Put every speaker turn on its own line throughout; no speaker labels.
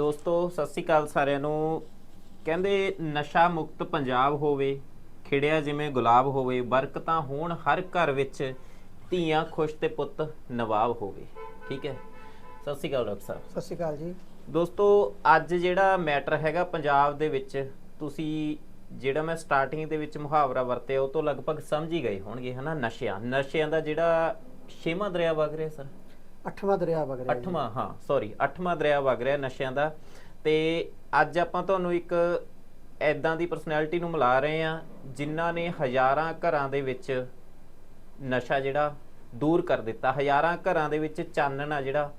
ਦੋਸਤੋ ਸਤਿ ਸ੍ਰੀ ਅਕਾਲ ਸਾਰਿਆਂ ਨੂੰ। ਕਹਿੰਦੇ ਨਸ਼ਾ ਮੁਕਤ ਪੰਜਾਬ ਹੋਵੇ ਖਿੜਿਆ ਜਿਵੇਂ ਗੁਲਾਬ ਹੋਵੇ ਬਰਕਤਾਂ ਹੋਣ ਹਰ ਘਰ ਵਿੱਚ ਧੀਆਂ ਖੁਸ਼ ਤੇ ਪੁੱਤ ਨਵਾਬ ਹੋਵੇ। ਠੀਕ ਹੈ? ਸਤਿ ਸ੍ਰੀ ਅਕਾਲ ਡਾਕਟਰ ਸਾਹਿਬ।
ਸਤਿ ਸ਼੍ਰੀ ਅਕਾਲ ਜੀ।
ਦੋਸਤੋ ਅੱਜ ਜਿਹੜਾ ਮੈਟਰ ਹੈਗਾ ਪੰਜਾਬ ਦੇ ਵਿੱਚ ਤੁਸੀਂ ਜਿਹੜਾ ਮੈਂ ਸਟਾਰਟਿੰਗ ਦੇ ਵਿੱਚ ਮੁਹਾਵਰਾ ਵਰਤਿਆ ਉਹ ਤੋਂ ਲਗਭਗ ਸਮਝ ਹੀ ਗਏ ਹੋਣਗੇ ਹਨਾ? ਨਸ਼ਿਆਂ ਨਸ਼ਿਆਂ ਦਾ ਜਿਹੜਾ ਛੇਵਾਂ ਦਰਿਆ ਵਗ ਰਿਹਾ ਸਰ।
ਅੱਠਵਾਂ ਦਰਿਆ ਵਗ ਰਿਹਾ।
ਅੱਠਵਾਂ ਹਾਂ ਸੌਰੀ ਅੱਠਵਾਂ ਦਰਿਆ ਵਗ ਰਿਹਾ ਨਸ਼ਿਆਂ ਦਾ। ਤੇ ਅੱਜ ਆਪਾਂ ਤੁਹਾਨੂੰ ਇੱਕ ਐਦਾਂ ਦੀ ਪਰਸਨੈਲਿਟੀ ਨੂੰ ਮਿਲਾ ਰਹੇ ਆ ਜਿਨ੍ਹਾਂ ਨੇ ਹਜ਼ਾਰਾਂ ਘਰਾਂ ਦੇ ਵਿੱਚ ਨਸ਼ਾ ਜਿਹੜਾ ਦੂਰ ਕਰ ਦਿੱਤਾ ਹਜ਼ਾਰਾਂ ਘਰਾਂ ਦੇ ਵਿੱਚ ਚਾਨਣ ਆ ਜਿਹੜਾ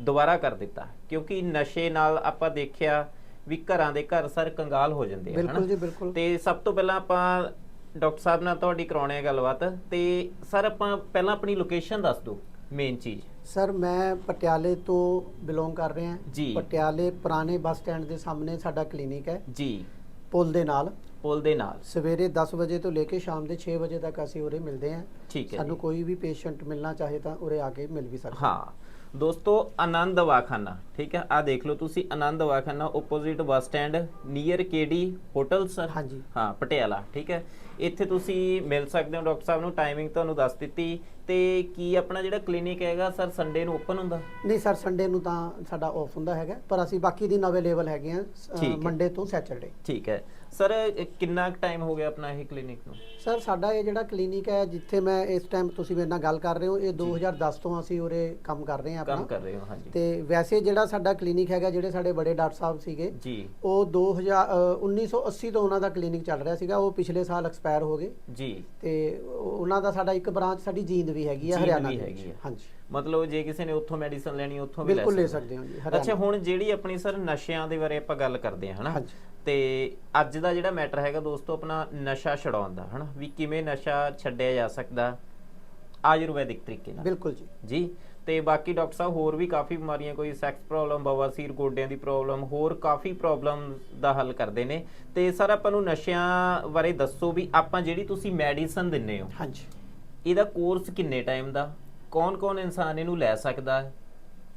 ਦੁਬਾਰਾ ਕਰ ਦਿੱਤਾ। ਕਿਉਂਕਿ ਨਸ਼ੇ ਨਾਲ ਆਪਾਂ ਦੇਖਿਆ ਵੀ ਘਰਾਂ ਦੇ ਘਰ ਸਰ ਕੰਗਾਲ ਹੋ ਜਾਂਦੇ ਆ
ਬਿਲਕੁਲ ਜੀ ਬਿਲਕੁਲ।
ਤੇ ਸਭ ਤੋਂ ਪਹਿਲਾਂ ਆਪਾਂ ਡਾਕਟਰ ਸਾਹਿਬ ਨਾਲ ਤੁਹਾਡੀ ਕਰਾਉਣੇ ਆ ਗੱਲਬਾਤ। ਤੇ ਸਰ ਆਪਾਂ ਪਹਿਲਾਂ ਆਪਣੀ ਲੋਕੇਸ਼ਨ ਦੱਸ ਦਿਓ। ਮੇਨ ਚੀਜ਼।
ਸਰ ਮੈਂ ਪਟਿਆਲੇ ਤੋਂ ਬਿਲੋਂਗ ਕਰ ਰਿਹਾ।
ਜੀ।
ਪਟਿਆਲੇ ਪੁਰਾਣੇ ਬੱਸ ਸਟੈਂਡ ਦੇ ਸਾਹਮਣੇ ਸਾਡਾ ਕਲੀਨਿਕ ਹੈ।
ਜੀ।
ਪੁਲ ਦੇ ਨਾਲ।
ਪੁਲ ਦੇ ਨਾਲ।
ਸਵੇਰੇ 10 ਵਜੇ ਤੋਂ ਲੈ ਕੇ ਸ਼ਾਮ ਦੇ 6 ਵਜੇ ਤੱਕ ਅਸੀਂ ਉਰੇ ਮਿਲਦੇ ਹਾਂ।
ਠੀਕ ਹੈ
ਸਾਨੂੰ। ਕੋਈ ਵੀ ਪੇਸ਼ੈਂਟ ਮਿਲਣਾ ਚਾਹੇ ਤਾਂ ਉਰੇ ਆ ਕੇ ਮਿਲ ਵੀ ਸਕਦਾ
ਹਾਂ। ਦੋਸਤੋ ਆਨੰਦ ਦਵਾਖਾਨਾ ਠੀਕ ਹੈ? ਆ ਦੇਖ ਲਓ ਤੁਸੀਂ Anand Dawakhana opposite bus stand near KD hotel sir
ਹਾਂਜੀ।
ਹਾਂ ਪਟਿਆਲਾ ਠੀਕ ਹੈ? ਇੱਥੇ ਤੁਸੀਂ ਮਿਲ ਸਕਦੇ ਹੋ ਡਾਕਟਰ ਸਾਹਿਬ ਨੂੰ ਟਾਈਮਿੰਗ ਤੁਹਾਨੂੰ ਦੱਸ ਦਿੱਤੀ। ਤੇ ਕੀ ਆਪਣਾ ਜਿਹੜਾ ਕਲੀਨਿਕ ਹੈਗਾ ਸਰ ਸੰਡੇ ਨੂੰ ਓਪਨ ਹੁੰਦਾ?
ਨਹੀਂ ਸਰ ਸੰਡੇ ਨੂੰ ਤਾਂ ਸਾਡਾ ਆਫ ਹੁੰਦਾ ਹੈਗਾ ਪਰ ਅਸੀਂ ਬਾਕੀ ਦਿਨ ਅਵੇਲੇਬਲ ਹੈਗੇ ਹੈ। ਮੰਡੇ ਤੋਂ ਸੈਟਰਡੇ
ਠੀਕ ਹੈ। ਸਰ ਕਿੰਨਾ ਟਾਈਮ ਹੋ ਗਿਆ ਆਪਣਾ ਇਹ ਕਲੀਨਿਕ ਨੂੰ?
ਸਰ ਸਾਡਾ ਇਹ ਜਿਹੜਾ ਕਲੀਨਿਕ ਹੈ ਜਿੱਥੇ ਮੈਂ ਇਸ ਟਾਈਮ ਤੁਸੀਂ ਮੇਰੇ ਨਾਲ ਗੱਲ ਕਰ ਰਹੇ ਹੋ ਇਹ 2010 ਤੋਂ ਅਸੀਂ ਉਰੇ ਕੰਮ ਕਰ ਰਹੇ ਹਾਂ
ਕੰਮ
ਆਪਣਾ।
ਕਰ ਰਹੇ ਹੋ ਹਾਂਜੀ।
ਤੇ ਵੈਸੇ ਜਿਹੜਾ ਸਾਡਾ ਕਲੀਨਿਕ ਹੈਗਾ ਜਿਹੜੇ ਸਾਡੇ ਬੜੇ ਡਾਕਟਰ ਸਾਹਿਬ ਸੀਗੇ
ਜੀ।
ਉਹ 2000 ਅ, 1980 ਤੋਂ ਉਹਨਾਂ ਦਾ ਕਲੀਨਿਕ ਚੱਲ ਰਿਹਾ ਸੀਗਾ ਉਹ ਪਿਛਲੇ ਸਾਲ ਐਕਸਪਾਇਰ ਹੋ ਗਏ।
ਜੀ।
ਤੇ ਉਹ- ਉਹਨਾਂ ਦਾ ਸਾਡਾ ਇੱਕ ਬ੍ਰਾਂਚ ਸਾਡੀ ਜੀਂਦ ਵੀ ਹੈਗੀ ਆ
ਜੀਂਦ
ਹਰਿਆਣਾ
ਵੀ
ਦੇ
ਹੈਗੀ
ਵਿੱਚ।
ਆ।
ਹਾਂਜੀ।
ਮਤਲਬ ਜੇ ਕਿਸੇ ਨੇ ਉੱਥੋਂ ਮੈਡੀਸਨ ਲੈਣੀ ਉੱਥੋਂ ਵੀ
ਬਿਲਕੁਲ ਲੈ
ਸਕਦੇ
ਹੋ ਜੀ
ਅੱਛਾ ਹੁਣ ਜਿਹੜੀ ਆਪਣੀ ਸਰ ਨਸ਼ਿਆਂ ਦੇ ਬਾਰੇ ਆਪਾਂ ਗੱਲ ਕਰਦੇ ਹਾਂ ਹਨਾ। ਤੇ ਅੱਜ ਦਾ ਜਿਹੜਾ ਮੈਟਰ ਹੈਗਾ ਦੋਸਤੋ ਆਪਣਾ ਨਸ਼ਾ ਛਡਾਉਣ ਦਾ ਹਨਾ? ਵੀ ਕਿਵੇਂ ਨਸ਼ਾ ਛੱਡਿਆ ਜਾ ਸਕਦਾ ਆਯੁਰਵੈਦਿਕ ਤਰੀਕੇ ਨਾਲ।
ਬਿਲਕੁਲ ਜੀ।
ਜੀ? ਤੇ ਬਾਕੀ ਡਾਕਟਰ ਸਾਹਿਬ ਹੋਰ ਵੀ ਕਾਫੀ ਬਿਮਾਰੀਆਂ ਕੋਈ ਸੈਕਸ ਪ੍ਰੋਬਲਮ ਬਵਾਸੀਰ ਗੋਡਿਆਂ ਦੀ ਪ੍ਰੋਬਲਮ ਹੋਰ ਕਾਫੀ ਪ੍ਰੋਬਲਮ ਦਾ ਹੱਲ ਕਰਦੇ ਨੇ। ਤੇ ਸਰ ਆਪਾਂ ਨੂੰ ਨਸ਼ਿਆਂ ਬਾਰੇ ਦੱਸੋ ਵੀ ਆਪਾਂ ਜਿਹੜੀ ਤੁਸੀਂ ਮੈਡੀਸਨ ਦਿੰਨੇ ਹੋ
ਹਾਂਜੀ।
ਇਹਦਾ ਕੋਰਸ ਕਿੰਨੇ ਟਾਈਮ ਦਾ? ਕੌਣ-ਕੌਣ ਇਨਸਾਨ ਇਹਨੂੰ ਲੈ ਸਕਦਾ ਹੈ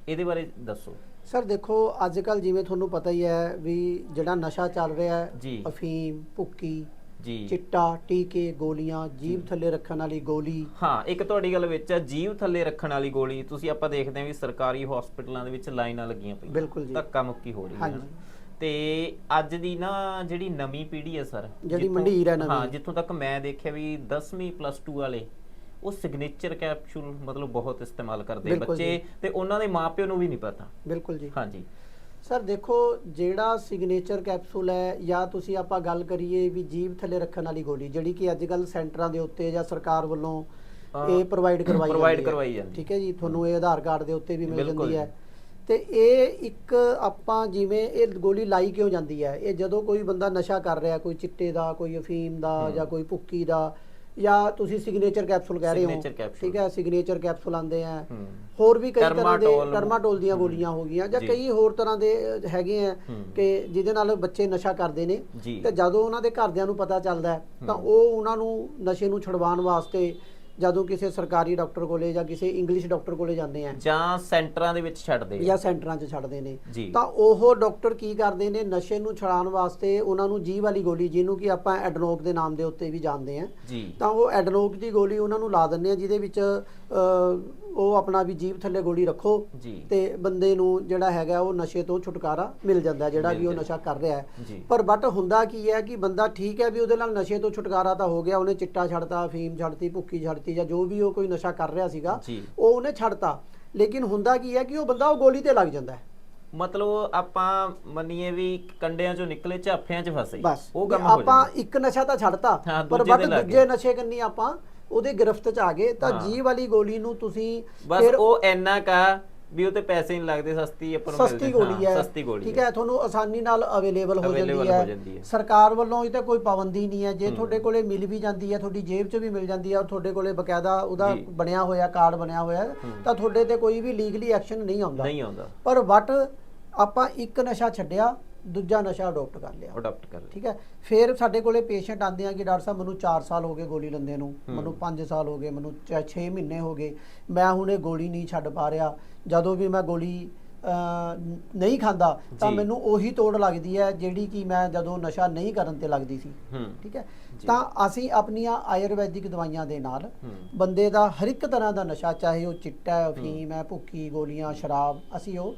ਇਹਦੇ ਬਾਰੇ ਦੱਸੋ
ਸਰ ਦੇਖੋ ਅੱਜ ਕੱਲ ਜਿਵੇਂ ਤੁਹਾਨੂੰ ਪਤਾ ਹੀ ਹੈ ਵੀ ਜਿਹੜਾ ਨਸ਼ਾ ਚੱਲ ਰਿਹਾ ਹੈ
ਜੀ।
ਅਫੀਮ ਭੁੱਕੀ
ਜੀ
ਚਿੱਟਾ ਟੀਕੇ ਗੋਲੀਆਂ ਜੀਭ ਥੱਲੇ ਰੱਖਣ ਵਾਲੀ ਗੋਲੀ
ਹਾਂ ਇੱਕ ਤੁਹਾਡੀ ਗੱਲ ਵਿੱਚ ਆ ਜੀਵ ਥੱਲੇ ਰੱਖਣ ਵਾਲੀ ਗੋਲੀ ਤੁਸੀਂ ਆਪਾਂ ਦੇਖਦੇ ਹਾਂ ਵੀ ਸਰਕਾਰੀ ਹਸਪੀਟਲਾਂ ਦੇ ਵਿੱਚ ਲਾਈਨਾਂ ਲੱਗੀਆਂ ਪਈਆਂ
ਬਿਲਕੁਲ ਜੀ।
ਧੱਕਾ ਮੁੱਕੀ ਹੋ ਰਹੀ ਹੈ
ਹਾਂਜੀ।
ਤੇ ਅੱਜ ਦੀ ਨਾ ਜਿਹੜੀ ਨਵੀਂ ਪੀੜ੍ਹੀ ਹੈ ਸਰ
ਜਿਹੜੀ ਮੰਡੀਰ ਹੈ ਨਵੀਂ।
ਹਾਂ ਜਿੱਥੋਂ ਤੱਕ ਮੈਂ ਦੇਖਿਆ ਵੀ 10ਵੀਂ ਪਲੱਸ 2 ਵਾਲੇ ਉਹ ਸਿਗਨੇਚਰ ਕੈਪਸੂਲ ਮਤਲਬ ਬਹੁਤ ਇਸਤੇਮਾਲ ਕਰਦੇ ਬੱਚੇ। ਤੇ ਉਹਨਾਂ ਦੇ ਮਾਪਿਆਂ ਨੂੰ ਵੀ ਨਹੀਂ ਪਤਾ।
ਬਿਲਕੁਲ ਜੀ।
ਹਾਂਜੀ।
ਸਰ ਦੇਖੋ ਜਿਹੜਾ ਸਿਗਨੇਚਰ ਕੈਪਸੂਲ ਹੈ ਜਾਂ ਤੁਸੀਂ ਆਪਾਂ ਗੱਲ ਕਰੀਏ ਵੀ ਜੀਭ ਥੱਲੇ ਰੱਖਣ ਵਾਲੀ ਗੋਲੀ ਜਿਹੜੀ ਕਿ ਅੱਜ ਕੱਲ ਸੈਂਟਰਾਂ ਦੇ ਉੱਤੇ ਜਾਂ ਸਰਕਾਰ ਵੱਲੋਂ ਇਹ ਪ੍ਰੋਵਾਈਡ ਕਰਵਾਈ ਜਾਂਦੀ ਹੈ।
ਕਰਵਾਈ ਜਾਂਦੀ
ਠੀਕ ਹੈ ਜੀ? ਤੁਹਾਨੂੰ ਇਹ ਆਧਾਰ ਕਾਰਡ ਦੇ ਉੱਤੇ ਵੀ ਮਿਲ ਜਾਂਦੀ ਹੈ। ਤੇ ਇਹ ਇੱਕ ਆਪਾਂ ਜਿਵੇਂ ਇਹ ਗੋਲੀ ਲਾਈ ਕਿਉਂ ਜਾਂਦੀ ਹੈ? ਇਹ ਜਦੋਂ ਕੋਈ ਬੰਦਾ ਨਸ਼ਾ ਕਰ ਰਿਹਾ ਕੋਈ ਚਿੱਟੇ ਦਾ ਕੋਈ ਅਫੀਮ ਦਾ ਜਾਂ ਕੋਈ ਭੁੱਕੀ ਦਾ ਜਾਂ ਤੁਸੀਂ ਸਿਗਨੇਚਰ ਕੈਪਸੂਲ ਕਹਿ ਰਹੇ ਹੋ। ਠੀਕ ਹੈ ਸਿਗਨੇਚਰ ਕੈਪਸੂਲ ਆਉਂਦੇ ਆ। ਹੋਰ ਵੀ ਕਈ ਤਰ੍ਹਾਂ ਦੇ ਟਰਮਾਟੋਲ ਦੀਆਂ ਗੋਲੀਆਂ ਹੋ ਗਈਆਂ ਜਾਂ। ਕਈ ਹੋਰ ਤਰ੍ਹਾਂ ਦੇ ਹੈਗੇ ਆ। ਕਿ ਜਿਹਦੇ ਨਾਲ ਬੱਚੇ ਨਸ਼ਾ ਕਰਦੇ ਨੇ। ਤੇ ਜਦੋਂ ਉਹਨਾਂ ਦੇ ਘਰਦਿਆਂ ਨੂੰ ਪਤਾ ਚੱਲਦਾ ਤਾਂ ਉਹ ਉਹਨਾਂ ਨੂੰ ਨਸ਼ੇ ਨੂੰ ਛੁਡਵਾਉਣ ਵਾਸਤੇ ਜਦੋਂ ਕਿਸੇ ਸਰਕਾਰੀ ਡਾਕਟਰ ਕੋਲੇ ਜਾਂ ਕਿਸੇ ਇੰਗਲਿਸ਼ ਡਾਕਟਰ ਕੋਲੇ ਜਾਂਦੇ ਆ
ਜਾਂ ਸੈਂਟਰਾਂ ਦੇ ਵਿੱਚ ਛੱਡਦੇ ਆ।
ਜਾਂ ਸੈਂਟਰਾਂ 'ਚ ਛੱਡਦੇ ਨੇ। ਤਾਂ ਉਹ ਡਾਕਟਰ ਕੀ ਕਰਦੇ ਨੇ ਨਸ਼ੇ ਨੂੰ ਛੁਡਾਉਣ ਵਾਸਤੇ ਉਹਨਾਂ ਨੂੰ ਜੀ ਵਾਲੀ ਗੋਲੀ ਜਿਹਨੂੰ ਕਿ ਆਪਾਂ ਐਡਨੋਕ ਦੇ ਨਾਮ ਦੇ ਉੱਤੇ ਵੀ ਜਾਣਦੇ ਆ ਤਾਂ ਉਹ ਐਡਨੋਕ ਦੀ ਗੋਲੀ ਉਹਨਾਂ ਨੂੰ ਲਾ ਦਿੰਦੇ ਆ ਜਿਹਦੇ ਵਿੱਚ ਉਹ ਆਪਣਾ ਵੀ ਜੀਭ ਥੱਲੇ ਗੋਲੀ ਰੱਖੋ ਤੇ ਬੰਦੇ ਨੂੰ ਜਿਹੜਾ ਹੈਗਾ ਉਹ ਨਸ਼ੇ ਤੋਂ ਛੁਟਕਾਰਾ ਮਿਲ ਜਾਂਦਾ ਜਿਹੜਾ ਵੀ ਉਹ। ਨਸ਼ਾ ਕਰ ਰਿਹਾ ਹੈ। ਪਰ ਬਟ ਹੁੰਦਾ ਕੀ ਹੈ ਕਿ ਬੰਦਾ ਠੀਕ ਹੈ ਵੀ ਉਹਦੇ ਨਾਲ ਨਸ਼ੇ ਤੋਂ ਛੁਟਕਾਰਾ ਤਾਂ ਹੋ ਗਿਆ ਉਹਨੇ ਚਿੱਟਾ ਛੱਡਤਾ ਅਫੀਮ ਛੱਡਤੀ ਭੁੱਕੀ ਛੱਡਤੀ ਜਾਂ ਜੋ ਵੀ ਉਹ ਕੋਈ ਨਸ਼ਾ ਕਰ ਰਿਹਾ ਸੀਗਾ। ਉਹ ਉਹਨੇ ਛੱਡਤਾ। ਲੇਕਿਨ ਹੁੰਦਾ ਕੀ ਹੈ ਕਿ ਉਹ ਬੰਦਾ ਉਹ ਗੋਲੀ ਤੇ ਲੱਗ ਜਾਂਦਾ ਹੈ।
ਮਤਲਬ ਆਪਾਂ ਮੰਨੀਏ ਵੀ ਕੰਡਿਆਂ ਚੋਂ ਨਿਕਲੇ ਝਾਫਿਆਂ 'ਚ ਫਸੇ।
ਬਸ।
ਉਹ ਕੰਮ ਹੋ
ਆਪਾਂ
ਜਾਂਦਾ।
ਇੱਕ ਨਸ਼ਾ ਤਾਂ ਛੱਡਤਾ ਪਰ ਬਟ ਦੂਜੇ ਨਸ਼ੇ ਕੰਨੀ ਆਪਾਂ ਉਹਦੇ ਗ੍ਰਿਫਤ ਚ ਆ ਗਏ ਤਾਂ। ਜੀ ਵਾਲੀ ਗੋਲੀ ਨੂੰ ਤੁਸੀਂ
ਬਸ ਉਹ ਇੰਨਾ ਕਾ ਵੀ ਉਹ ਤੇ ਪੈਸੇ ਨਹੀਂ ਲੱਗਦੇ ਸਸਤੀ ਆਪਾਂ ਨੂੰ
ਸਸਤੀ। ਗੋਲੀ
ਹਾਂ,
ਹੈ।
ਸਸਤੀ ਗੋਲੀ
ਠੀਕ ਹੈ। ਤੁਹਾਨੂੰ ਆਸਾਨੀ ਨਾਲ ਅਵੇਲੇਬਲ ਹੋ ਜਾਂਦੀ
ਹੋ।
ਸਰਕਾਰ ਵੱਲੋਂ ਇਹ ਤਾਂ ਕੋਈ ਪਾਬੰਦੀ ਨਹੀਂ ਹੈ। ਜੇ ਤੁਹਾਡੇ ਕੋਲੇ ਮਿਲ ਵੀ ਜਾਂਦੀ ਹੈ ਤੁਹਾਡੀ ਜੇਬ 'ਚ ਵੀ ਮਿਲ ਜਾਂਦੀ ਹੈ ਔਰ ਤੁਹਾਡੇ ਕੋਲੇ ਬਕਾਇਦਾ ਉਹਦਾ। ਬਣਿਆ ਹੋਇਆ ਕਾਰਡ ਬਣਿਆ ਹੋਇਆ ਤਾਂ ਤੁਹਾਡੇ ਤੇ ਕੋਈ ਵੀ ਲੀਗਲੀ ਐਕਸ਼ਨ ਨਹੀਂ ਆਉਂਦਾ।
ਨਹੀਂ ਆਉਂਦਾ।
ਪਰ ਬਟ ਆਪਾਂ ਇੱਕ ਨਸ਼ਾ ਛੱਡਿਆ ਦੂਜਾ ਨਸ਼ਾ ਅਡਾਪਟ ਕਰ ਲਿਆ।
ਅਡਾਪਟ ਕਰ ਲਿਆ।
ਠੀਕ ਹੈ? ਫਿਰ ਸਾਡੇ ਕੋਲੇ ਪੇਸ਼ੈਂਟ ਆਉਂਦੇ ਆ ਕਿ ਡਾਕਟਰ ਸਾਹਿਬ ਮੈਨੂੰ 4 ਸਾਲ ਹੋ ਗਏ ਗੋਲੀ ਲੈਂਦੇ ਨੂੰ। ਮੈਨੂੰ 5 ਸਾਲ ਹੋ ਗਏ ਮੈਨੂੰ 6 ਮਹੀਨੇ ਹੋ ਗਏ। ਮੈਂ ਹੁਣ ਇਹ ਗੋਲੀ ਨਹੀਂ ਛੱਡ ਪਾ ਰਿਹਾ। ਜਦੋਂ ਵੀ ਮੈਂ ਗੋਲੀ ਨਹੀਂ ਖਾਂਦਾ ਤਾਂ। ਮੈਨੂੰ ਉਹੀ ਤੋੜ ਲੱਗਦੀ ਹੈ ਜਿਹੜੀ ਕਿ ਮੈਂ ਜਦੋਂ ਨਸ਼ਾ ਨਹੀਂ ਕਰਨ ਤੇ ਲੱਗਦੀ ਸੀ। ਠੀਕ ਹੈ। ਤਾਂ ਅਸੀਂ ਆਪਣੀਆਂ ਆਯੁਰਵੈਦਿਕ ਦਵਾਈਆਂ ਦੇ ਨਾਲ ਬੰਦੇ ਦਾ ਹਰ ਇੱਕ ਤਰ੍ਹਾਂ ਦਾ ਨਸ਼ਾ ਚਾਹੇ ਉਹ ਚਿੱਟਾ ਹੈ ਅਫੀਮ ਹੈ। ਭੁੱਕੀ ਗੋਲੀਆਂ ਸ਼ਰਾਬ ਅਸੀਂ ਉਹ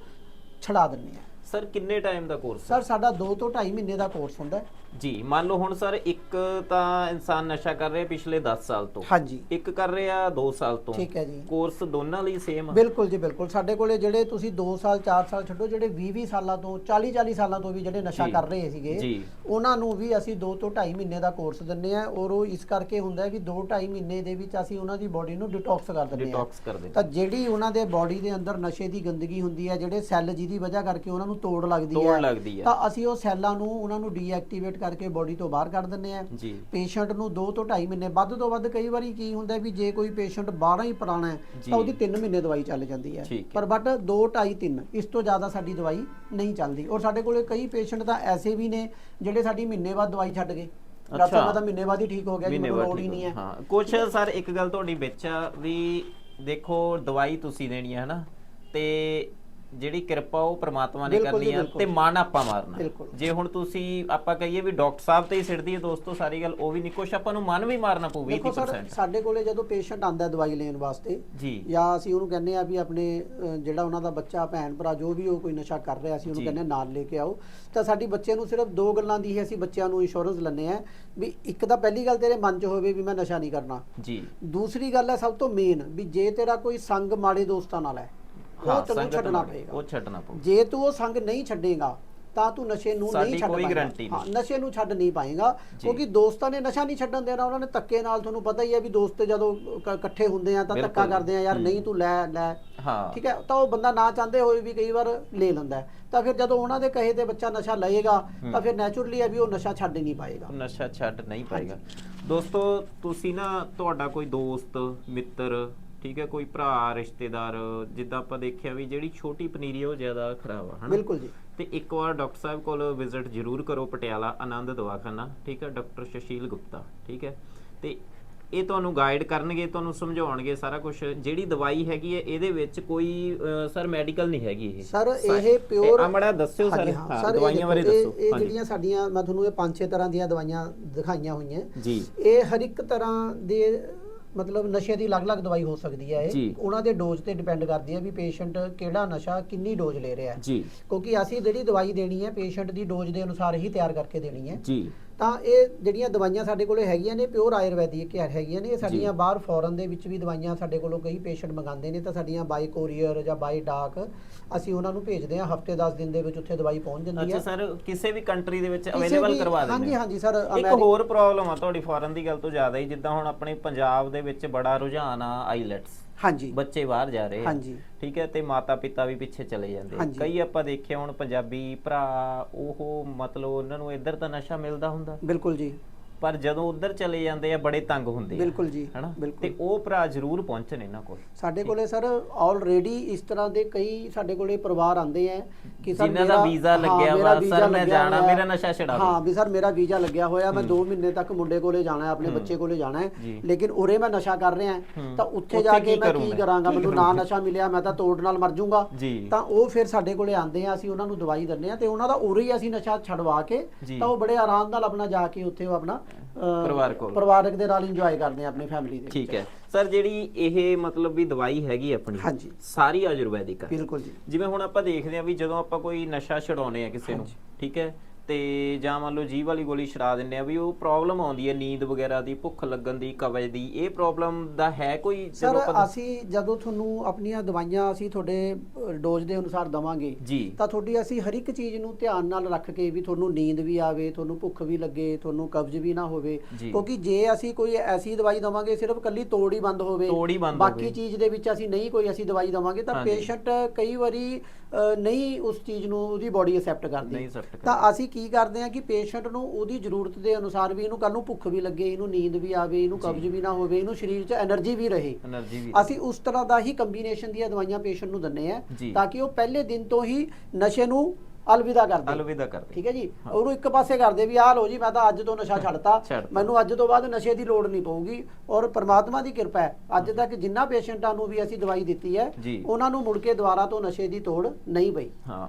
ਛਡਾ ਦਿੰਨੇ ਆ
ਸਰ ਕਿੰਨੇ ਟਾਈਮ ਦਾ ਕੋਰਸ
ਸਰ ਸਾਡਾ 2 ਤੋਂ 2.5 ਮਹੀਨੇ ਦਾ ਕੋਰਸ ਹੁੰਦਾ ਹੈ।
ਜੀ ਮੰਨ ਲਓ ਹੁਣ ਸਰ ਇੱਕ ਤਾਂ ਇਨਸਾਨ ਨਸ਼ਾ ਕਰ ਰਿਹਾ ਪਿਛਲੇ 10 ਸਾਲ ਤੋਂ।
ਹਾਂਜੀ।
ਇੱਕ ਕਰ ਰਿਹਾ 2 ਸਾਲ ਤੋਂ।
ਠੀਕ ਹੈ ਜੀ।
ਕੋਰਸ ਦੋਨਾਂ ਲਈ ਸੇਮ ਆ।
ਬਿਲਕੁਲ ਜੀ ਬਿਲਕੁਲ। ਸਾਡੇ ਕੋਲੇ ਜਿਹੜੇ ਤੁਸੀਂ 2 ਸਾਲ 4 ਸਾਲ ਛੱਡੋ ਜਿਹੜੇ 20 20 ਸਾਲਾਂ ਤੋਂ 40 40 ਸਾਲਾਂ ਤੋਂ ਵੀ ਜਿਹੜੇ ਨਸ਼ਾ। ਕਰ ਰਹੇ ਸੀਗੇ
ਜੀ।
ਉਹਨਾਂ ਨੂੰ ਵੀ ਅਸੀਂ 2 ਤੋਂ 2.5 ਮਹੀਨੇ ਦਾ ਕੋਰਸ ਦਿੰਨੇ ਆ ਔਰ ਉਹ ਇਸ ਕਰਕੇ ਹੁੰਦਾ ਵੀ 2 2.5 ਮਹੀਨੇ ਦੇ ਵਿੱਚ ਅਸੀਂ ਉਹਨਾਂ ਦੀ ਬਾਡੀ ਨੂੰ ਡਿਟੌਕਸ ਕਰ ਦਿੰਦੇ ਆ
ਡਿਟੌਕਸ ਕਰਦੇ
ਤਾਂ ਜਿਹੜੀ ਉਹਨਾਂ ਦੇ ਬਾਡੀ ਦੇ ਅੰਦਰ ਨਸ਼ੇ ਦੀ ਗੰਦਗੀ ਹੁੰਦੀ ਹੈ ਜਿਹੜੇ ਸੈੱਲ ਜਿਹਦੀ ਵਜ੍ਹਾ ਕਰਕੇ ਉਹਨਾਂ ਨੂੰ ਤੋੜ ਲੱਗਦੀ
ਤੋੜ
ਹੈ।
ਲੱਗਦੀ ਆ
ਤਾਂ ਅਸੀਂ ਉਹ ਸੈੱਲਾਂ ਨੂੰ ਉਹਨਾਂ ਨੂੰ ਡੀਐਕਟੀਵੇਟ ਕਰਕੇ ਬਾਡੀ ਤੋਂ ਬਾਹਰ ਕੱਢ ਦਿੰਦੇ ਆ
ਜੀ।
ਪੇਸ਼ੈਂਟ ਨੂੰ 2 ਤੋਂ 2.5 ਮਹੀਨੇ ਵੱਧ ਤੋਂ ਵੱਧ ਕਈ ਵਾਰੀ ਕੀ ਹੁੰਦਾ ਵੀ ਜੇ ਕੋਈ ਪੇਸ਼ੈਂਟ 12 ਹੀ ਪੁਰਾਣਾ ਹੈ
ਜੀ।
ਤਾਂ ਉਹਦੀ 3 ਮਹੀਨੇ ਦਵਾਈ ਚੱਲ ਜਾਂਦੀ ਹੈ।
ਠੀਕ ਹੈ।
ਪਰ ਬਟ 2 2.5 3 ਇਸ ਤੋਂ ਜ਼ਿਆਦਾ ਸਾਡੀ ਦਵਾਈ ਨਹੀਂ ਚੱਲਦੀ। ਔਰ ਸਾਡੇ ਕੋਲੇ ਕਈ ਪੇਸ਼ੈਂਟ ਤਾਂ ਐਸੇ ਵੀ ਨੇ ਜਿਹੜੇ ਸਾਡੀ ਮਹੀਨੇ ਬਾਅਦ ਦਵਾਈ ਛੱਡ ਗਏ। ਡਾਕਟਰ ਮੈਂ ਤਾਂ ਮਹੀਨੇ ਬਾਅਦ ਹੀ ਠੀਕ ਹੋ ਗਿਆ ਜੀ ਮੈਨੂੰ ਲੋੜ ਹੀ ਨਹੀਂ
ਹੋ-
ਹੈ।
ਹਾਂ ਕੁਛ ਸਰ ਇੱਕ ਗੱਲ ਤੁਹਾਡੀ ਵਿੱਚ ਆ ਵੀ ਦੇਖੋ ਦਵਾਈ ਤੁਸੀਂ ਦੇਣੀ ਹੈ ਹਨਾ? ਤੇ ਜਿਹੜੀ ਕਿਰਪਾ ਉਹ ਪ੍ਰਮਾਤਮਾ ਨੇ
ਬਿਲਕੁਲ ਜੀ,
ਕਰਨੀ ਆ
ਬਿਲਕੁਲ।
ਤੇ ਮਨ ਆਪਾਂ ਮਾਰਨਾ
ਬਿਲਕੁਲ।
ਜੇ ਹੁਣ ਤੁਸੀਂ ਆਪਾਂ ਕਹੀਏ ਵੀ ਡਾਕਟਰ ਸਾਹਿਬ ਤੇ ਹੀ ਸਿੱਟਦੀ ਹੈ ਦੋਸਤੋ ਸਾਰੀ ਗੱਲ ਉਹ ਵੀ ਨਹੀਂ ਕੁਛ ਆਪਾਂ ਨੂੰ ਮਨ ਵੀ ਮਾਰਨਾ ਪਊ
ਦੇਖੋ ਸਰ
20%
ਸਾਡੇ ਕੋਲੇ ਜਦੋਂ ਪੇਸ਼ੈਂਟ ਆਂਦਾ ਦਵਾਈ ਲੈਣ ਵਾਸਤੇ
ਜੀ
ਜਾਂ ਅਸੀਂ ਉਹਨੂੰ ਕਹਿੰਦੇ ਆ ਵੀ ਆਪਣੇ ਅ, ਜਿਹੜਾ ਉਹਨਾਂ ਦਾ ਬੱਚਾ ਭੈਣ ਭਰਾ ਜੋ ਵੀ ਉਹ ਕੋਈ ਨਸ਼ਾ ਕਰ ਰਿਹਾ ਅਸੀਂ ਉਹਨੂੰ
ਜੀ।
ਕਹਿੰਦੇ ਹਾਂ ਨਾਲ ਲੈ ਕੇ ਆਓ ਤਾਂ ਸਾਡੀ ਬੱਚੇ ਨੂੰ ਸਿਰਫ ਦੋ ਗੱਲਾਂ ਦੀ ਹੀ ਅਸੀਂ ਬੱਚਿਆਂ ਨੂੰ ਇੰਸ਼ੋਰੈਂਸ ਲੈਂਦੇ ਆ ਵੀ ਇੱਕ ਤਾਂ ਪਹਿਲੀ ਗੱਲ ਤੇਰੇ ਮਨ 'ਚ ਹੋਵੇ ਵੀ ਮੈਂ ਨਸ਼ਾ ਨਹੀਂ ਕਰਨਾ
ਜੀ
ਦੂਸਰੀ ਗੱਲ ਹੈ ਸਭ ਤੋਂ ਮੇਨ ਵੀ ਜੇ ਤੇਰਾ ਕੋਈ ਸੰਗ ਮਾੜੇ ਦੋਸਤਾਂ ਨਾਲ ਹੈ ਉਹ
ਹਾਂ,
ਤੈਨੂੰ
ਸੰਗਤ
ਛੱਡਣਾ
ਨਾਲ,
ਪਏਗਾ
ਉਹ ਛੱਡਣਾ ਪਊ
ਜੇ ਤੂੰ ਉਹ ਸੰਗ ਨਹੀਂ ਛੱਡੇਗਾ ਤਾਂ ਤੂੰ ਨਸ਼ੇ ਨੂੰ ਨਹੀਂ ਛੱਡ ਪਾਏਗਾ ਹਾਂ। ਨਸ਼ੇ ਨੂੰ ਛੱਡ ਨਹੀਂ ਪਾਏਗਾ। ਕਿਉਂਕਿ ਦੋਸਤਾਂ ਨੇ ਨਸ਼ਾ ਨਹੀਂ ਛੱਡਣ ਦੇਣਾ ਉਹਨਾਂ ਨੇ ਧੱਕੇ ਨਾਲ ਤੁਹਾਨੂੰ ਪਤਾ ਹੀ ਹੈ ਵੀ ਦੋਸਤ ਜਦੋਂ ਇਕੱਠੇ ਹੁੰਦੇ ਆ ਤਾਂ ਧੱਕਾ। ਕਰਦੇ ਆ ਯਾਰ। ਨਹੀਂ ਤੂੰ ਲੈ ਲੈ
ਹਾਂ
ਠੀਕ ਹੈ ਤਾਂ ਉਹ ਬੰਦਾ ਨਾ ਚਾਹੁੰਦੇ ਹੋਏ ਵੀ ਕਈ ਵਾਰ ਲੈ ਲੈਂਦਾ। ਤਾਂ ਫਿਰ ਜਦੋਂ ਉਹਨਾਂ ਦੇ ਕਹੇ ਤੇ ਬੱਚਾ ਨਸ਼ਾ ਲਏਗਾ ਤਾਂ ਫਿਰ ਨੈਚੁਰਲੀ ਹੈ ਵੀ ਉਹ ਨਸ਼ਾ ਛੱਡ ਨਹੀਂ ਪਾਏਗਾ
ਨਸ਼ਾ ਛੱਡ ਨਹੀਂ ਪਾਏਗਾ ਦੋਸਤੋ ਤੁਸੀਂ ਨਾ ਤੁਹਾਡਾ ਕੋਈ ਦੋਸਤ ਮਿੱਤਰ ਠੀਕ ਹੈ ਕੋਈ ਭਰਾ ਰਿਸ਼ਤੇਦਾਰ ਜਿੱਦਾਂ ਆਪਾਂ ਦੇਖਿਆ ਵੀ ਜਿਹੜੀ ਛੋਟੀ ਪਨੀਰੀ ਉਹ ਜ਼ਿਆਦਾ ਖਰਾਬ ਆ ਹਨਾ?
ਬਿਲਕੁਲ ਜੀ।
ਤੇ ਇੱਕ ਵਾਰ ਡਾਕਟਰ ਸਾਹਿਬ ਕੋਲ ਵਿਜ਼ਿਟ ਜ਼ਰੂਰ ਕਰੋ ਪਟਿਆਲਾ ਆਨੰਦ ਦਵਾਖਾਨਾ ਠੀਕ ਹੈ ਡਾਕਟਰ ਸ਼ਸ਼ੀਲ ਗੁਪਤਾ ਠੀਕ ਹੈ। ਤੇ ਇਹ ਤੁਹਾਨੂੰ ਗਾਈਡ ਕਰਨਗੇ ਤੁਹਾਨੂੰ ਸਮਝਾਉਣਗੇ ਸਾਰਾ ਕੁਝ ਜਿਹੜੀ ਦਵਾਈ ਹੈਗੀ ਹੈ ਇਹਦੇ ਵਿੱਚ ਕੋਈ ਸਰ ਮੈਡੀਕਲ ਨਹੀਂ ਹੈਗੀ ਇਹ।
ਸਰ ਇਹ ਪਿਓਰ
ਆ ਮੜਾ ਦੱਸਿਓ ਸਰ। ਦਵਾਈਆਂ ਬਾਰੇ ਦੱਸੋ।
ਇਹ ਜਿਹੜੀਆਂ ਸਾਡੀਆਂ ਮੈਂ ਤੁਹਾਨੂੰ ਇਹ ਪੰਜ ਛੇ ਤਰ੍ਹਾਂ ਦੀਆਂ ਦਵਾਈਆਂ ਦਿਖਾਈਆਂ ਹੋਈਆਂ।
ਜੀ।
ਇਹ ਹਰ ਇੱਕ ਤਰ੍ਹਾਂ ਦੇ ਮਤਲਬ ਨਸ਼ੇ ਦੀ ਅਲੱਗ-ਅਲੱਗ ਦਵਾਈ ਹੋ ਸਕਦੀ ਹੈ
ਜੀ।
ਇਹ ਉਹਨਾਂ ਦੇ ਡੋਜ਼ ਤੇ ਡਿਪੈਂਡ ਕਰਦੀ ਹੈ ਵੀ ਪੇਸ਼ੈਂਟ ਕਿਹੜਾ ਨਸ਼ਾ ਕਿੰਨੀ ਡੋਜ਼ ਲੈ ਰਿਹਾ ਹੈ।
ਜੀ।
ਕਿਉਂਕਿ ਅਸੀਂ ਜਿਹੜੀ ਦਵਾਈ ਦੇਣੀ ਹੈ ਪੇਸ਼ੈਂਟ ਦੀ ਡੋਜ਼ ਦੇ ਅਨੁਸਾਰ ਹੀ ਤਿਆਰ ਕਰਕੇ ਦੇਣੀ ਹੈ।
ਜੀ।
ਤਾਂ ਇਹ ਜਿਹੜੀਆਂ ਦਵਾਈਆਂ ਸਾਡੇ ਕੋਲੇ ਹੈਗੀਆਂ ਨੇ ਪਿਓਰ ਆਯੁਰਵੈਦਿਕ ਹੈਗੀਆਂ ਨੇ ਇਹ ਸਾਡੀਆਂ ਬਾਹਰ ਫੋਰਨ ਦੇ ਵਿੱਚ ਵੀ ਦਵਾਈਆਂ ਸਾਡੇ ਕੋਲੋਂ ਕਈ ਪੇਸ਼ੈਂਟ ਮੰਗਾਉਂਦੇ ਨੇ ਤਾਂ ਸਾਡੀਆਂ ਬਾਈ ਕੋਰੀਅਰ ਜਾਂ ਬਾਈ ਡਾਕ ਅਸੀਂ ਉਹਨਾਂ ਨੂੰ ਭੇਜਦੇ ਹਾਂ ਹਫ਼ਤੇ 10 ਦਿਨ ਦੇ ਵਿੱਚ ਉੱਥੇ ਦਵਾਈ ਪਹੁੰਚ ਜਾਂਦੀ
ਅੱਛਾ
ਹੈ।
ਸਰ ਕਿਸੇ ਵੀ ਕੰਟਰੀ ਦੇ ਵਿੱਚ ਅਵੇਲੇਬਲ ਕਰਵਾ ਦਿੰਦੇ
ਹਾਂਜੀ
ਹੋ?
ਹਾਂਜੀ ਸਰ
ਇੱਕ ਹੋਰ ਪ੍ਰੋਬਲਮ ਆ ਤੁਹਾਡੀ ਫੋਰਨ ਦੀ ਗੱਲ ਤੋਂ ਜ਼ਿਆਦਾ ਹੀ ਜਿੱਦਾਂ ਹੁਣ ਆਪਣੇ ਪੰਜਾਬ ਦੇ ਵਿੱਚ ਬੜਾ ਰੁਝਾਨ ਆ ਆਈਲੈਟਸ
ਹਾਂਜੀ।
ਬੱਚੇ ਬਾਹਰ ਜਾ ਰਹੇ ਆ।
ਹਾਂਜੀ।
ਠੀਕ ਹੈ ਤੇ ਮਾਤਾ ਪਿਤਾ ਵੀ ਪਿੱਛੇ ਚਲੇ ਜਾਂਦੇ ਆ।
ਹਾਂਜੀ।
ਕਈ ਆਪਾਂ ਦੇਖਿਆ ਹੁਣ ਪੰਜਾਬੀ ਭਰਾ ਉਹ ਮਤਲਬ ਉਹਨਾਂ ਨੂੰ ਇੱਧਰ ਤਾਂ ਨਸ਼ਾ ਮਿਲਦਾ ਹੁੰਦਾ।
ਬਿਲਕੁਲ ਜੀ।
ਪਰ ਜਦੋਂ ਉੱਧਰ ਚਲੇ ਜਾਂਦੇ ਆ ਬੜੇ ਤੰਗ ਹੁੰਦੇ ਆ।
ਬਿਲਕੁਲ ਜੀ
ਹਨਾ? ਤੇ ਉਹ ਭਰਾ ਜ਼ਰੂਰ ਪਹੁੰਚਣ ਇਹਨਾਂ ਕੋਲ।
ਸਾਡੇ ਕੋਲੇ ਸਰ ਆਲਰੇਡੀ ਇਸ ਤਰ੍ਹਾਂ ਦੇ ਕਈ ਸਾਡੇ ਕੋਲੇ ਪਰਿਵਾਰ ਆਉਂਦੇ ਆ ਕਿ ਸਰ
ਜਿਨ੍ਹਾਂ ਦਾ ਵੀਜ਼ਾ ਲੱਗਿਆ ਵਾ, ਸਰ ਮੈਂ ਜਾਣਾ। ਮੇਰਾ ਨਸ਼ਾ ਛੁਡਾ।
ਹਾਂ ਵੀ ਸਰ ਮੇਰਾ ਵੀਜ਼ਾ ਲੱਗਿਆ ਹੋਇਆ ਮੈਂ 2 ਮਹੀਨੇ ਤੱਕ ਮੁੰਡੇ ਕੋਲੇ ਜਾਣਾ ਹੈ ਆਪਣੇ ਬੱਚੇ ਕੋਲੇ ਜਾਣਾ ਹੈ। ਲੇਕਿਨ ਉਰੇ ਮੈਂ ਨਸ਼ਾ ਕਰ ਰਿਹਾ। ਤਾਂ ਉੱਥੇ ਜਾ
ਕੀ
ਮੈਂ ਕੀ? ਕਰਾਂਗਾ? ਮੈਨੂੰ ਨਾ ਨਸ਼ਾ ਮਿਲਿਆ ਮੈਂ ਤਾਂ ਤੋੜ ਨਾਲ ਮਰ ਜਾਊਂਗਾ ਤਾਂ ਉਹ ਫਿਰ ਸਾਡੇ ਕੋਲੇ ਆਉਂਦੇ ਆ ਅਸੀਂ ਉਹਨਾਂ ਨੂੰ ਦਵਾਈ ਦਿੰਦੇ ਆ ਤੇ ਉਹਨਾਂ ਦਾ ਉਰੇ ਹੀ ਅਸੀਂ ਨਸ਼ਾ ਛਡਵਾ ਕੇ। ਤਾਂ ਉਹ ਬੜੇ ਆਰਾਮ ਨਾਲ ਆਪਣਾ ਜਾ ਕੇ ਉੱਥੇ ਉਹ ਆਪਣਾ
ਪਰਿਵਾਰ ਕੋਲ।
ਪਰਿਵਾਰਕ ਦੇ ਨਾਲ ਇੰਜੋਏ ਕਰਦੇ ਆ ਆਪਣੀ ਫੈਮਿਲੀ ਦੇ
ਠੀਕ ਹੈ। ਸਰ ਜਿਹੜੀ ਇਹ ਮਤਲਬ ਵੀ ਦਵਾਈ ਹੈਗੀ ਆਪਣੀ
ਹਾਂਜੀ।
ਸਾਰੀ ਆਯੁਰਵੈਦਿਕ ਆ।
ਬਿਲਕੁਲ ਜੀ।
ਜਿਵੇਂ ਹੁਣ ਆਪਾਂ ਦੇਖਦੇ ਹਾਂ ਵੀ ਜਦੋਂ ਆਪਾਂ ਕੋਈ ਨਸ਼ਾ ਛਡਾਉਨੇ ਆ ਕਿਸੇ ਨੂੰ ਠੀਕ ਹੈ ਤੇ ਜਾਂ ਮੰਨ ਲਓ ਜੀਭ ਵਾਲੀ ਗੋਲੀ ਛਡਾ ਦਿੰਨੇ ਆ ਵੀ ਉਹ ਪ੍ਰੋਬਲਮ ਆਉਂਦੀ ਹੈ ਨੀਂਦ ਵਗੈਰਾ ਦੀ ਭੁੱਖ ਲੱਗਣ ਦੀ ਕਬਜ਼ ਦੀ ਇਹ ਪ੍ਰੋਬਲਮ ਦਾ ਹੈ ਕੋਈ
ਸਰ ਅਸੀਂ ਜਦੋਂ ਤੁਹਾਨੂੰ ਆਪਣੀਆਂ ਦਵਾਈਆਂ ਅਸੀਂ ਤੁਹਾਡੇ ਡੋਜ਼ ਦੇ ਅਨੁਸਾਰ ਦਵਾਂਗੇ ਤਾਂ ਤੁਹਾਡੀ ਅਸੀਂ ਹਰ ਇੱਕ ਚੀਜ਼ ਨੂੰ ਧਿਆਨ ਨਾਲ ਰੱਖ ਕੇ ਵੀ ਤੁਹਾਨੂੰ ਨੀਂਦ ਵੀ ਆਵੇ ਤੁਹਾਨੂੰ ਭੁੱਖ ਵੀ ਲੱਗੇ ਤੁਹਾਨੂੰ ਕਬਜ਼ ਵੀ ਨਾ ਹੋਵੇ। ਕਿਉਂਕਿ ਜੇ ਅਸੀਂ ਕੋਈ ਐਸੀ ਦਵਾਈ ਦਵਾਂਗੇ ਸਿਰਫ ਕੱਲੀ ਤੋੜ ਹੀ ਬੰਦ ਹੋਵੇ ਬਾਕੀ। ਚੀਜ਼ ਦੇ ਵਿੱਚ ਅਸੀਂ ਨਹੀਂ ਕੋਈ ਅਸੀਂ ਦਵਾਈ ਦਵਾਂਗੇ ਤਾਂ। ਪੇਸ਼ੈਂਟ ਕਈ ਵਾਰੀ ਨਹੀਂ ਉਸ ਚੀਜ਼ ਨੂੰ ਉਹਦੀ ਬਾਡੀ ਐਕਸੈਪਟ ਕਰਦੀ। ਤਾਂ ਅਸੀਂ ਕੀ ਕਰਦੇ ਆ ਕਿ ਪੇਸ਼ੈਂਟ ਨੂੰ ਉਹਦੀ ਜ਼ਰੂਰਤ ਦੇ ਅਨੁਸਾਰ ਵੀ ਇਹਨੂੰ ਕੱਲ ਨੂੰ ਭੁੱਖ ਵੀ ਲੱਗੇ ਇਹਨੂੰ ਨੀਂਦ ਵੀ ਆਵੇ ਇਹਨੂੰ ਕਬਜ਼ ਵੀ ਨਾ ਹੋਵੇ ਇਹਨੂੰ ਸਰੀਰ 'ਚ એનર્ਜੀ ਵੀ ਰਹੇ। ਅਸੀਂ ਉਸ ਤਰ੍ਹਾਂ ਦਾ ਹੀ ਕੰਬੀਨੇਸ਼ਨ ਦੀਆਂ ਦਵਾਈਆਂ ਪੇਸ਼ੈਂਟ ਨੂੰ ਦਿੰਨੇ ਆ ਤਾਂ ਕਿ ਉਹ ਪਹਿਲੇ ਦਿਨ ਤੋਂ ਹੀ ਨਸ਼ੇ ਨੂੰ ਅਲਵਿਦਾ ਕਰਦੇ।
ਅਲਵਿਦਾ ਕਰਦੇ।
ਠੀਕ ਹੈ ਜੀ? ਉਹਨੂੰ ਇੱਕ ਪਾਸੇ ਕਰਦੇ ਵੀ ਆਹ ਲੋ ਜੀ ਮੈਂ ਤਾਂ ਅੱਜ ਤੋਂ ਨਸ਼ਾ ਛੱਡਤਾ। ਮੈਨੂੰ ਅੱਜ ਤੋਂ ਬਾਅਦ ਨਸ਼ੇ ਦੀ ਲੋੜ ਨਹੀਂ ਪਊਗੀ। ਔਰ ਪ੍ਰਮਾਤਮਾ ਦੀ ਕਿਰਪਾ ਹੈ। ਅੱਜ ਤੱਕ ਜਿੰਨਾ ਪੇਸ਼ੈਂਟਾਂ ਨੂੰ ਵੀ ਅਸੀਂ ਦਵਾਈ ਦਿੱਤੀ ਹੈ। ਉਹਨਾਂ ਨੂੰ ਮੁੜ ਕੇ ਦੁਬਾਰਾ ਤੋਂ ਨਸ਼ੇ ਦੀ ਤੋੜ ਨਹੀਂ ਪਈ।
ਹਾਂ।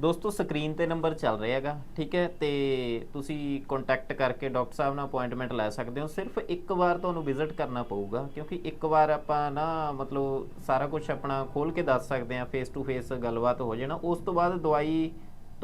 ਦੋਸਤੋ ਸਕਰੀਨ ਤੇ ਨੰਬਰ ਚੱਲ ਰਿਹਾ ਹੈਗਾ। ਠੀਕ ਹੈ? ਤੇ ਤੁਸੀਂ ਕੰਟੈਕਟ ਕਰਕੇ ਡਾਕਟਰ ਸਾਹਿਬ ਨਾਲ ਅਪਾਇੰਟਮੈਂਟ ਲੈ ਸਕਦੇ ਹੋ। ਸਿਰਫ ਇੱਕ ਵਾਰ ਤੁਹਾਨੂੰ ਵਿਜ਼ਿਟ ਕਰਨਾ ਪਊਗਾ। ਕਿਉਂਕਿ ਇੱਕ ਵਾਰ ਆਪਾਂ ਨਾ ਮਤਲਬ ਸਾਰਾ ਕੁਝ ਆਪਣਾ ਖੋਲ ਕੇ ਦੱਸ ਸਕਦੇ ਹਾਂ ਫੇਸ ਟੂ ਫੇਸ ਗੱਲਬਾਤ ਹੋ ਜਾਣਾ ਉਸ ਤੋਂ ਬਾਅਦ ਦਵਾਈ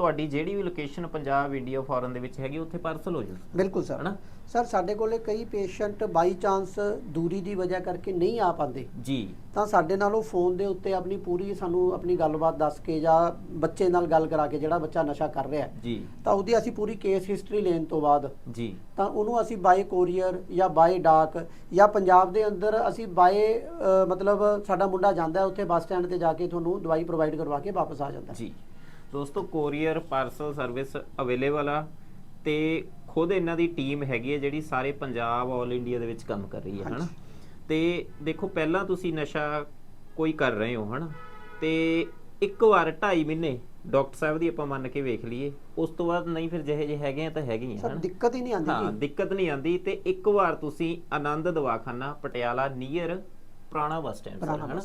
ਤੁਹਾਡੀ ਜਿਹੜੀ ਵੀ ਲੋਕੇਸ਼ਨ ਪੰਜਾਬ ਇੰਡੀਆ ਫੋਰਨ ਦੇ ਵਿੱਚ ਹੈਗੀ ਉੱਥੇ ਪਾਰਸਲ ਹੋ ਜੂ
ਬਿਲਕੁਲ ਸਰ।
ਹਨਾ?
ਸਰ ਸਾਡੇ ਕੋਲੇ ਕਈ ਪੇਸ਼ੈਂਟ ਬਾਈ ਚਾਂਸ ਦੂਰੀ ਦੀ ਵਜ੍ਹਾ ਕਰਕੇ ਨਹੀਂ ਆ ਪਾਉਂਦੇ।
ਜੀ।
ਤਾਂ ਸਾਡੇ ਨਾਲ ਉਹ ਫੋਨ ਦੇ ਉੱਤੇ ਆਪਣੀ ਪੂਰੀ ਸਾਨੂੰ ਆਪਣੀ ਗੱਲਬਾਤ ਦੱਸ ਕੇ ਜਾਂ ਬੱਚੇ ਨਾਲ ਗੱਲ ਕਰਾ ਕੇ ਜਿਹੜਾ ਬੱਚਾ ਨਸ਼ਾ ਕਰ ਰਿਹਾ
ਜੀ।
ਤਾਂ ਉਹਦੀ ਅਸੀਂ ਪੂਰੀ ਕੇਸ ਹਿਸਟਰੀ ਲੈਣ ਤੋਂ ਬਾਅਦ
ਜੀ।
ਤਾਂ ਉਹਨੂੰ ਅਸੀਂ ਬਾਈ ਕੋਰੀਅਰ ਜਾਂ ਬਾਈ ਡਾਕ ਜਾਂ ਪੰਜਾਬ ਦੇ ਅੰਦਰ ਅਸੀਂ ਬਾਈ ਮਤਲਬ ਸਾਡਾ ਮੁੰਡਾ ਜਾਂਦਾ ਉੱਥੇ ਬੱਸ ਸਟੈਂਡ ਤੇ ਜਾ ਕੇ ਤੁਹਾਨੂੰ ਦਵਾਈ ਪ੍ਰੋਵਾਈਡ ਕਰਵਾ ਕੇ ਵਾਪਸ ਆ ਜਾਂਦਾ
ਜੀ। ਦੋਸਤੋ ਕੋਰੀਅਰ ਪਾਰਸਲ ਸਰਵਿਸ ਅਵੇਲੇਬਲ ਆ ਤੇ ਖੁਦ ਇਹਨਾਂ ਦੀ ਟੀਮ ਹੈਗੀ ਹੈ ਜਿਹੜੀ ਸਾਰੇ ਪੰਜਾਬ ਆਲ ਇੰਡੀਆ ਦੇ ਵਿੱਚ ਕੰਮ ਕਰ ਰਹੀ ਹੈ ਹਨਾ। ਤੇ ਦੇਖੋ ਪਹਿਲਾਂ ਤੁਸੀਂ ਨਸ਼ਾ ਕੋਈ ਕਰ ਰਹੇ ਹੋ ਹਨਾ? ਤੇ ਇੱਕ ਵਾਰ 2.5 ਮਹੀਨੇ ਡਾਕਟਰ ਸਾਹਿਬ ਦੀ ਆਪਾਂ ਮੰਨ ਕੇ ਵੇਖ ਲਈਏ ਉਸ ਤੋਂ ਬਾਅਦ ਨਹੀਂ ਫਿਰ ਜਿਹੇ ਜਿਹੇ ਹੈਗੇ ਆ ਤਾਂ ਹੈਗੇ ਆ
ਸਰ
ਹਨਾ?
ਦਿੱਕਤ ਹੀ ਨਹੀਂ ਆਉਂਦੀ
ਹਾਂ ਦਿੱਕਤ ਨਹੀਂ ਆਂਦੀ ਤੇ ਇੱਕ ਵਾਰ ਤੁਸੀਂ ਆਨੰਦ ਦਵਾਖਾਨਾ ਪਟਿਆਲਾ ਨੀਅਰ ਪੁਰਾਣਾ ਬੱਸ ਸਟੈਂਡ
ਪੁਰਾਣਾ
ਹਨਾ।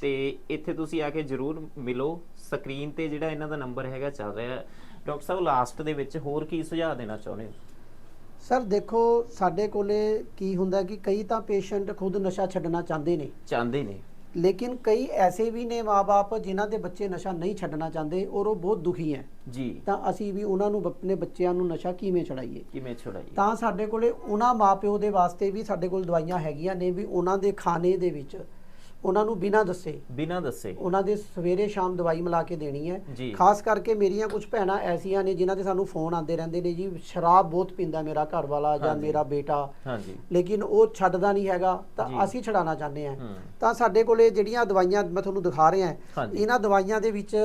ਤੇ ਇੱਥੇ ਤੁਸੀਂ ਆ ਕੇ ਜਰੂਰ ਮਿਲੋ। ਸਕਰੀਨ ਤੇ ਜਿਹੜਾ ਇਹਨਾਂ ਦਾ ਨੰਬਰ ਹੈਗਾ ਚੱਲ ਰਿਹਾ। ਹੈ। ਡਾਕਟਰ ਸਾਹਿਬ ਲਾਸਟ ਦੇ ਵਿੱਚ ਹੋਰ ਕੀ ਸੁਝਾਅ ਦੇਣਾ ਚਾਹੁੰਦੇ ਹੋ?
ਸਰ ਦੇਖੋ ਸਾਡੇ ਕੋਲੇ ਕੀ ਹੁੰਦਾ ਕਿ ਕਈ ਤਾਂ ਪੇਸ਼ੈਂਟ ਖੁਦ ਨਸ਼ਾ ਛੱਡਣਾ ਚਾਹੁੰਦੇ ਨੇ।
ਚਾਹੁੰਦੇ ਨੇ।
ਲੇਕਿਨ ਕਈ ਐਸੇ ਵੀ ਨੇ ਮਾਪੇ ਜਿਨ੍ਹਾਂ ਦੇ ਬੱਚੇ ਨਸ਼ਾ ਨਹੀਂ ਛੱਡਣਾ ਚਾਹੁੰਦੇ ਔਰ ਉਹ ਬਹੁਤ ਦੁਖੀ ਹੈ।
ਜੀ।
ਤਾਂ ਅਸੀਂ ਵੀ ਉਹਨਾਂ ਨੂੰ ਆਪਣੇ ਬੱਚਿਆਂ ਨੂੰ ਨਸ਼ਾ ਕਿਵੇਂ ਛਡਾਈਏ?
ਕਿਵੇਂ ਛੁਡਾਈਏ?
ਤਾਂ ਸਾਡੇ ਕੋਲੇ ਉਹਨਾਂ ਮਾਪਿਓ ਦੇ ਵਾਸਤੇ ਵੀ ਸਾਡੇ ਕੋਲ ਦਵਾਈਆਂ ਹੈਗੀਆਂ ਨੇ ਵੀ ਉਹਨਾਂ ਦੇ ਖਾਣੇ ਦੇ ਵਿੱਚ ਉਹਨਾਂ ਨੂੰ ਬਿਨਾਂ ਦੱਸੇ
ਬਿਨਾਂ ਦੱਸੇ
ਉਹਨਾਂ ਦੇ ਸਵੇਰੇ ਸ਼ਾਮ ਦਵਾਈ ਮਿਲਾ ਕੇ ਦੇਣੀ ਹੈ। ਖਾਸ ਕਰਕੇ ਮੇਰੀਆਂ ਕੁਝ ਭੈਣਾਂ ਐਸੀਆਂ ਨੇ ਜਿਨ੍ਹਾਂ ਦੇ ਸਾਨੂੰ ਫੋਨ ਆਉਂਦੇ ਰਹਿੰਦੇ ਨੇ ਜੀ ਸ਼ਰਾਬ ਬਹੁਤ ਪੀਂਦਾ ਮੇਰਾ ਘਰ ਵਾਲਾ ਜਾਂ। ਮੇਰਾ ਬੇਟਾ
ਹਾਂਜੀ
ਲੇਕਿਨ ਉਹ ਛੱਡਦਾ ਨਹੀਂ ਹੈਗਾ ਤਾਂ। ਅਸੀਂ ਛਡਾਣਾ ਚਾਹੁੰਦੇ ਹੂੰ। ਤਾਂ ਸਾਡੇ ਕੋਲੇ ਜਿਹੜੀਆਂ ਦਵਾਈਆਂ ਮੈਂ ਤੁਹਾਨੂੰ ਦਿਖਾ ਰਿਹਾ। ਇਹਨਾਂ ਦਵਾਈਆਂ ਦੇ ਵਿੱਚ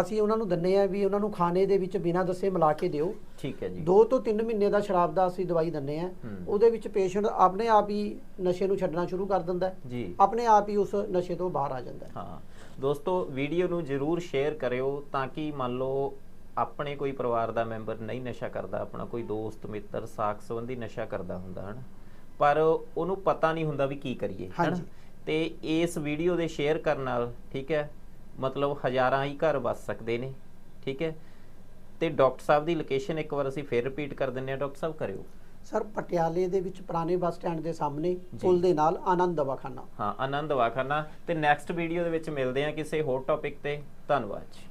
ਅਸੀਂ ਉਹਨਾਂ ਨੂੰ ਦਿੰਨੇ ਆ ਵੀ ਉਹਨਾਂ ਨੂੰ ਖਾਣੇ ਦੇ ਵਿੱਚ ਬਿਨਾਂ ਦੱਸੇ ਮਿਲਾ ਕੇ ਦਿਓ।
ਠੀਕ ਹੈ ਜੀ।
2 ਤੋਂ 3 ਮਹੀਨੇ ਦਾ ਸ਼ਰਾਬ ਦਾ ਅਸੀਂ ਦਵਾਈ ਦਿੰਨੇ ਆ। ਉਹਦੇ ਵਿੱਚ ਪੇਸ਼ੈਂਟ ਆਪਣੇ ਆਪ ਹੀ ਨਸ਼ੇ ਨੂੰ ਛੱਡਣਾ ਸ਼ੁਰੂ ਕਰ ਦਿੰਦਾ ਹੈ।
ਜੀ।
ਆਪਣੇ ਆਪ ਹੀ ਉਸ ਨਸ਼ੇ ਤੋਂ ਬਾਹਰ ਆ ਜਾਂਦਾ ਹੈ।
ਹਾਂ। ਦੋਸਤੋ ਵੀਡੀਓ ਨੂੰ ਜਰੂਰ ਸ਼ੇਅਰ ਕਰਿਓ ਤਾਂ ਕਿ ਮੰਨ ਲਓ ਆਪਣੇ ਕੋਈ ਪਰਿਵਾਰ ਦਾ ਮੈਂਬਰ ਨਹੀਂ ਨਸ਼ਾ ਕਰਦਾ ਆਪਣਾ ਕੋਈ ਦੋਸਤ ਮਿੱਤਰ ਸਾਖ ਸੰਬੰਧੀ ਨਸ਼ਾ ਕਰਦਾ ਹੁੰਦਾ ਹਨ? ਪਰ ਉਹਨੂੰ ਪਤਾ ਨਹੀਂ ਹੁੰਦਾ ਵੀ ਕੀ ਕਰੀਏ ਹਨਾ। ਤੇ ਇਸ ਵੀਡੀਓ ਦੇ ਸ਼ੇਅਰ ਕਰਨ ਨਾਲ ਠੀਕ ਹੈ ਮਤਲਬ ਹਜ਼ਾਰਾਂ ਹੀ ਘਰ ਬਚ ਸਕਦੇ ਨੇ ਠੀਕ ਹੈ? ਤੇ ਡਾਕਟਰ ਸਾਹਿਬ ਦੀ ਲੋਕੇਸ਼ਨ ਇੱਕ ਵਾਰ ਅਸੀਂ ਫੇਰ ਰਿਪੀਟ ਕਰ ਦਿੰਨੇ ਆ ਡਾਕਟਰ ਸਾਹਿਬ ਕਰਿਓ।
ਸਰ ਪਟਿਆਲੇ ਦੇ ਵਿੱਚ ਪੁਰਾਣੇ ਬੱਸ ਸਟੈਂਡ ਦੇ ਸਾਹਮਣੇ ਪੁਲ ਦੇ ਨਾਲ ਆਨੰਦ ਦਵਾਖਾਨਾ।
ਹਾਂ ਆਨੰਦ ਵਾਖਾਨਾ ਤੇ ਨੈਕਸਟ ਵੀਡੀਓ ਦੇ ਵਿੱਚ ਮਿਲਦੇ ਆ ਕਿਸੇ ਹੋਰ ਟੌਪਿਕ ਤੇ। ਧੰਨਵਾਦ ਜੀ।